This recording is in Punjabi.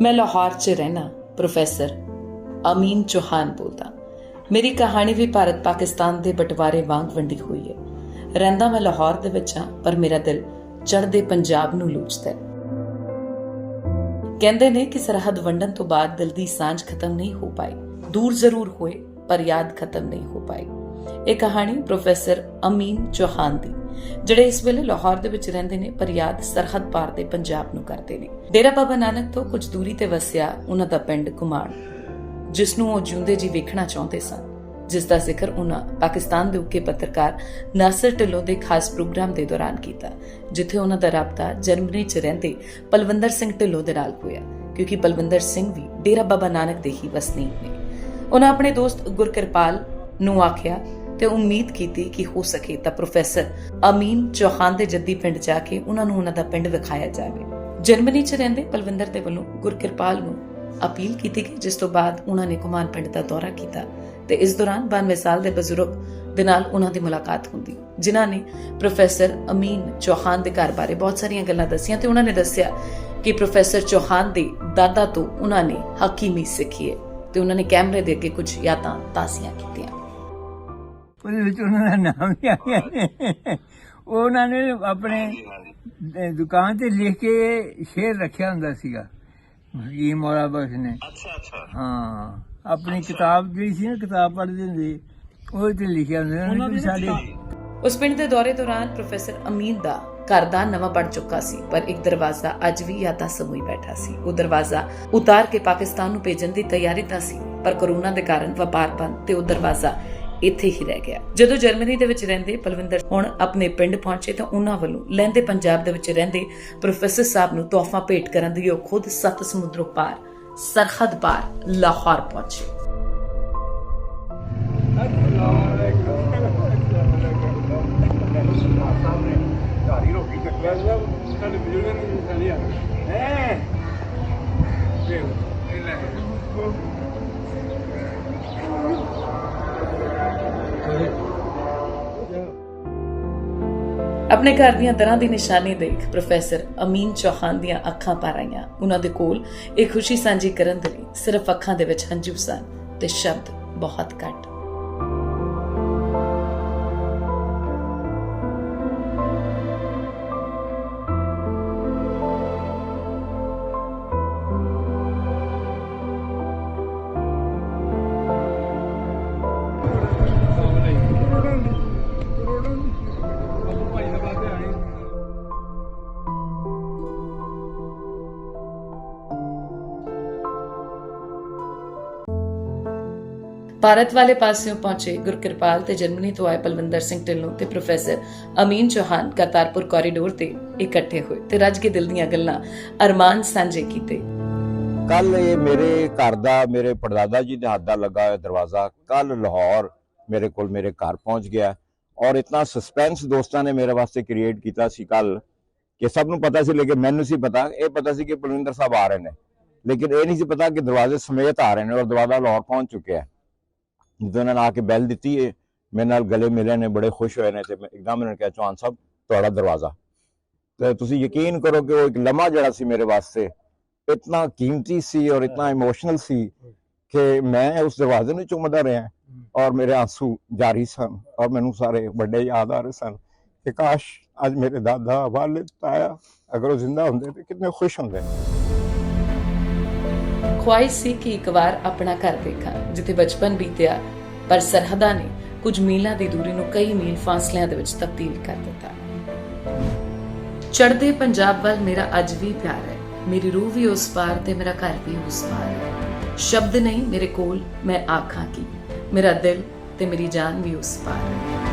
ਮੈਂ ਲਾਹੌਰ 'ਚ ਰਹਿਣਾ ਪ੍ਰੋਫੈਸਰ। ਅਮੀਨ ਚੌਹਾਨ ਬੋਲਦਾ। ਮੇਰੀ ਕਹਾਣੀ ਵੀ ਭਾਰਤ ਪਾਕਿਸਤਾਨ ਦੇ ਬਟਵਾਰੇ ਵਾਂਗ ਵੰਡੀ ਹੋਈ ਹੈ। ਰਹਿੰਦਾ ਮੈਂ ਲਾਹੌਰ ਦੇ ਵਿੱਚ ਹਾਂ, ਪਰ ਮੇਰਾ ਦਿਲ ਚੜ੍ਹਦੇ ਪੰਜਾਬ ਨੂੰ ਲੂਚਦਾ ਹੈ। ਕਹਿੰਦੇ ਨੇ ਕਿ ਸਰਹੱਦ ਵੰਡਣ ਤੋਂ ਬਾਅਦ ਦਿਲ ਦੀ ਸਾਂਝ ਖਤਮ ਨਹੀਂ ਹੋ ਪਾਈ। ਦੂਰ ਜ਼ਰੂਰ ਹੋਏ, ਪਰ ਯਾਦ ਖਤਮ ਨਹੀਂ ਹੋ ਪਾਈ। ਇਹ ਕਹਾਣੀ ਪ੍ਰੋਫੈਸਰ ਅਮੀਨ ਚੌਹਾਨ ਦੀ, ਜਿਹੜੇ ਇਸ ਵੇਲੇ ਲਾਹੌਰ ਦੇ ਵਿੱਚ ਰਹਿੰਦੇ ਨੇ ਪਰ ਯਾਦ ਸਰਹੱਦ ਪਾਰ ਦੇ ਪੰਜਾਬ ਨੂੰ ਕਰਦੇ ਨੇ। ਡੇਰਾ ਬਾਬਾ ਨਾਨਕ ਤੋਂ ਕੁਝ ਦੂਰੀ ਤੇ ਵਸਿਆ ਉਹਨਾਂ ਦਾ ਪਿੰਡ ਕੁਮਾਣ ਜਿਸ ਨੂੰ ਉਹ ਜਿਉਂਦੇ ਜੀ ਵੇਖਣਾ ਚਾਹੁੰਦੇ ਸਨ, ਜਿਸ ਦਾ ਜ਼ਿਕਰ ਉਹਨਾਂ ਪਾਕਿਸਤਾਨ ਦੇ ਉੱਕੇ ਪੱਤਰਕਾਰ ਨਾਸਰ ਢਿੱਲੋਂ ਦੇ ਖਾਸ ਪ੍ਰੋਗਰਾਮ ਦੇ ਦੌਰਾਨ ਕੀਤਾ, ਜਿੱਥੇ ਉਹਨਾਂ ਦਾ ਰਾਬਤਾ ਜਰਮਨੀ 'ਚ ਰਹਿੰਦੇ ਪਲਵੰਦਰ ਸਿੰਘ ਢਿੱਲੋਂ ਦੇ ਨਾਲ ਹੋਇਆ, ਕਿਉਂਕਿ ਪਲਵੰਦਰ ਸਿੰਘ ਵੀ ਡੇਰਾ ਬਾਬਾ ਨਾਨਕ ਦੇ ਹੀ ਵਸਨੀਕ ਨੇ। ਉਹਨਾਂ ਆਪਣੇ ਦੋਸਤ ਗੁਰਕਿਰਪਾਲ ਨੂੰ ਆਖਿਆ ਤੇ ਉਮੀਦ ਕੀਤੀ ਕਿ ਹੋ ਸਕੇ ਤਾਂ ਪ੍ਰੋਫੈਸਰ ਅਮੀਨ ਚੌਹਾਨ ਦੇ ਜੱਦੀ ਪਿੰਡ ਜਾ ਕੇ ਉਹਨਾਂ ਨੂੰ ਉਹਨਾਂ ਦਾ ਪਿੰਡ ਵਿਖਾਇਆ ਜਾਵੇ। ਜਰਮਨੀ 'ਚ ਰਹਿੰਦੇ ਪਲਵਿੰਦਰ ਦੇ ਵੱਲੋਂ ਗੁਰਕਿਰਪਾਲ ਨੂੰ ਅਪੀਲ ਕੀਤੀ ਗਈ, ਜਿਸ ਤੋਂ ਬਾਅਦ ਉਹਨਾਂ ਨੇ ਕੁਮਾਨ ਪਿੰਡ ਦਾ ਦੌਰਾ ਕੀਤਾ ਤੇ ਇਸ ਦੌਰਾਨ 92 ਸਾਲ ਦੇ ਬਜ਼ੁਰਗ ਦੇ ਨਾਲ ਉਹਨਾਂ ਦੀ ਮੁਲਾਕਾਤ ਹੁੰਦੀ। ਜਿਨ੍ਹਾਂ ਨੇ ਪ੍ਰੋਫੈਸਰ ਅਮੀਨ ਚੌਹਾਨ ਦੇ ਘਰ ਬਾਰੇ ਬਹੁਤ ਸਾਰੀਆਂ ਗੱਲਾਂ ਦੱਸੀਆਂ ਤੇ ਉਹਨਾਂ ਨੇ ਦੱਸਿਆ ਕਿ ਪ੍ਰੋਫੈਸਰ ਚੌਹਾਨ ਦੇ ਦਾਦਾ ਤੋਂ ਉਹਨਾਂ ਨੇ ਹਕੀਮੀ ਸਿੱਖੀ ਹੈ ਤੇ ਉਹਨਾਂ ਨੇ ਕੈਮਰੇ ਦੇ ਅੱਗੇ ਕੁਝ ਯਾਦਾਂ ਤਾਜ਼ੀਆਂ ਕੀਤੀਆਂ। ਉਹਦੇ ਵਿੱਚ ਉਹਨਾਂ ਦਾ ਨਾਮ ਵੀ ਆ ਗਿਆ ਨੇ। ਉਹਨਾਂ ਨੇ ਆਪਣੇ ਅਹ, ਦੁਕਾਨ ਤੇ ਲਿਖ ਕੇ ਸ਼ੇਰ ਰੱਖਿਆ ਹੁੰਦਾ ਸੀਗਾ। ਇਹ ਮੌਲਾ ਬਖਸ਼ ਨੇ। ਅੱਛਾ ਅੱਛਾ। ਹਾਂ। ਆਪਣੀ ਕਿਤਾਬ ਜਿਹੜੀ ਸੀ ਨਾ ਕਿਤਾਬ ਪੜ੍ਹਦੇ ਹੁੰਦੇ ਉਹ ਤੇ ਲਿਖਿਆ ਹੁੰਦਾ। ਉਹਨਾਂ ਨੇ ਸਾਡੇ ਉਸ ਪਿੰਡ ਦੇ ਦੌਰੇ ਦੌਰਾਨ ਪ੍ਰੋਫੈਸਰ ਅਮੀਨ ਦਾ ਘਰ ਦਾ ਨਵਾਂ ਬਣ ਚੁੱਕਾ ਸੀ ਪਰ ਇੱਕ ਦਰਵਾਜ਼ਾ ਅੱਜ ਵੀ ਯਾਦਾਂ ਸਮੂਈ ਬੈਠਾ ਸੀ। ਉਹ ਦਰਵਾਜ਼ਾ ਉਤਾਰ ਕੇ ਪਾਕਿਸਤਾਨ ਨੂੰ ਭੇਜਣ ਦੀ ਤਿਆਰੀ ਤਾਂ ਸੀ ਪਰ ਕਰੋਨਾ ਦੇ ਕਾਰਨ ਵਪਾਰ ਬੰਦ ਤੇ ਉਹ ਦਰਵਾਜ਼ਾ ਇੱਥੇ ਹੀ ਰਹਿ ਗਿਆ। ਜਦੋਂ ਜਰਮਨੀ ਦੇ ਵਿੱਚ ਰਹਿੰਦੇ ਪਲਵਿੰਦਰ ਹੁਣ ਆਪਣੇ ਪਿੰਡ ਪਹੁੰਚੇ ਤਾਂ ਉਹਨਾਂ ਵੱਲੋਂ ਲਹਿੰਦੇ ਪੰਜਾਬ ਦੇ ਵਿੱਚ ਰਹਿੰਦੇ ਪ੍ਰੋਫੈਸਰ ਸਾਹਿਬ ਨੂੰ ਤੋਹਫਾ ਭੇਟ ਕਰਨ ਦੀ ਉਹ ਖੁਦ ਸੱਤ ਸਮੁੰਦਰੋਂ ਪਾਰ, ਸਰਹੱਦ ਪਾਰ ਲਾਹੌਰ ਪਹੁੰਚੇ। ਧਾਰੀ ਰੋਟੀ ਚੱਕਿਆ ਸੀ ਸਾਡੇ ਬਜ਼ੁਰਗਾਂ ਨੇ ਨਿਸ਼ਾਨੀ ਆ ਹੈ ਇਹ ਲੈ ਆਪਣੇ ਘਰ ਦੀਆਂ ਦਰਾਂ ਦੀ ਨਿਸ਼ਾਨੀ ਦੇਖ ਪ੍ਰੋਫੈਸਰ ਅਮੀਨ ਚੌਹਾਨ ਦੀਆਂ ਅੱਖਾਂ ਭਰ ਆਈਆਂ। ਉਹਨਾਂ ਦੇ ਕੋਲ ਇਹ ਖੁਸ਼ੀ ਸਾਂਝੀ ਕਰਨ ਦੇ ਲਈ ਸਿਰਫ ਅੱਖਾਂ ਦੇ ਵਿੱਚ ਹੰਝੂ ਸਨ ਤੇ ਸ਼ਬਦ ਬਹੁਤ ਘੱਟ। ਭਾਰਤ ਵਾਲੇ ਪਾਸਿਓਂ ਪਹੁੰਚੇ ਗੁਰਕਿਰਪਾਲ ਤੇ ਜਰਮਨੀ ਤੋਂ ਆਏ ਪਲਵਿੰਦਰ ਸਿੰਘ ਢਿੱਲੋਂ ਤੇ ਪ੍ਰੋਫੈਸਰ ਅਮੀਨ ਚੌਹਾਨ ਕਰਤਾਰਪੁਰ ਕੋਰੀਡੋਰ ਤੇ ਇਕੱਠੇ ਹੋਏ ਤੇ ਰੱਜ ਕੇ ਦਿਲ ਦੀਆਂ ਗੱਲਾਂ ਅਰਮਾਨ ਸਾਂਝੇ ਕੀਤੇ। ਕੱਲ ਇਹ ਮੇਰੇ ਘਰ ਦਾ, ਮੇਰੇ ਪੜਦਾਦਾ ਜੀ ਦੇ ਹੱਥ ਦਾ ਲੱਗਾ ਹੋਇਆ ਦਰਵਾਜ਼ਾ ਕੱਲ ਲਾਹੌਰ ਮੇਰੇ ਕੋਲ ਮੇਰੇ ਘਰ ਪਹੁੰਚ ਗਿਆ। ਔਰ ਇਤਨਾ ਸਸਪੈਂਸ ਦੋਸਤਾਂ ਨੇ ਮੇਰੇ ਵਾਸਤੇ ਕ੍ਰੀਏਟ ਕੀਤਾ ਸੀ ਕੱਲ ਕਿ ਸਭ ਨੂੰ ਪਤਾ ਸੀ, ਲੇਕਿਨ ਮੈਨੂੰ ਸੀ ਪਤਾ, ਇਹ ਪਤਾ ਸੀ ਕਿ ਪਲਵਿੰਦਰ ਸਾਹਿਬ ਆ ਰਹੇ ਨੇ। ਲੇਕਿਨ ਇਹ ਨਹੀਂ ਸੀ ਪਤਾ ਕਿ ਦਰਵਾਜ਼ੇ ਸਮੇਤ ਆ ਰਹੇ ਨੇ ਔਰ ਦਰਵਾਜ਼ਾ ਲਾਹੌਰ ਪਹੁੰਚ ਚੁੱਕਿਆ ਹੈ। ਜਦੋਂ ਇਹਨਾਂ ਨੇ ਆ ਕੇ ਬੈਲ ਦਿੱਤੀ ਹੈ ਮੇਰੇ ਨਾਲ ਗਲੇ ਮਿਲੇ ਨੇ ਬੜੇ ਖੁਸ਼ ਹੋਏ ਨੇ ਤੇ ਮੈਂ ਇੱਕਦਮ ਇਹਨਾਂ ਨੇ ਕਿਹਾ ਚੌਹਾਨ ਸਾਹਿਬ ਤੁਹਾਡਾ ਦਰਵਾਜ਼ਾ ਤੇ ਤੁਸੀਂ ਯਕੀਨ ਕਰੋ ਕਿ ਉਹ ਇੱਕ ਲਮਹਾ ਜਿਹੜਾ ਸੀ ਮੇਰੇ ਵਾਸਤੇ ਇਤਨਾ ਕੀਮਤੀ ਸੀ ਔਰ ਇਤਨਾ ਇਮੋਸ਼ਨਲ ਸੀ ਕਿ ਮੈਂ ਉਸ ਦਰਵਾਜ਼ੇ ਨੂੰ ਚੁੰਮਦਾ ਰਿਹਾ ਔਰ ਮੇਰੇ ਆਂਸੂ ਜਾਰੀ ਸਨ ਔਰ ਮੈਨੂੰ ਸਾਰੇ ਵੱਡੇ ਯਾਦ ਆ ਰਹੇ ਸਨ ਕਿ ਕਾਸ਼ ਅੱਜ ਮੇਰੇ ਦਾਦਾ ਵਾਲਿਦ ਤਾਇਆ ਅਗਰ ਉਹ ਜ਼ਿੰਦਾ ਹੁੰਦੇ ਤੇ ਕਿੰਨੇ ਖੁਸ਼ ਹੁੰਦੇ ਖੁਆਇਸ਼ ਸੀ ਕਿ ਇੱਕ ਵਾਰ ਆਪਣਾ ਘਰ ਦੇਖਾਂ, ਜਿੱਥੇ ਬਚਪਨ ਬੀਤਿਆ, ਪਰ ਸਰਹੱਦਾਂ ਨੇ ਕੁਝ ਮੀਲਾਂ ਦੀ ਦੂਰੀ ਨੂੰ ਕਈ ਮੀਲ ਫਾਸਲਿਆਂ ਦੇ ਵਿੱਚ ਤਬਦੀਲ ਕਰ ਦਿੱਤਾ। ਚੜ੍ਹਦੇ ਪੰਜਾਬ ਵੱਲ ਮੇਰਾ ਅੱਜ ਵੀ ਪਿਆਰ ਹੈ। ਮੇਰੀ ਰੂਹ ਵੀ ਉਸ ਪਾਰ ਤੇ ਮੇਰਾ ਘਰ ਵੀ ਉਸ ਪਾਰ ਹੈ। ਸ਼ਬਦ ਨਹੀਂ ਮੇਰੇ ਕੋਲ, ਮੈਂ ਆਖਾਂ ਕੀ। ਮੇਰਾ ਦਿਲ ਤੇ ਮੇਰੀ ਜਾਨ ਵੀ ਉਸ ਪਾਰ ਹੈ।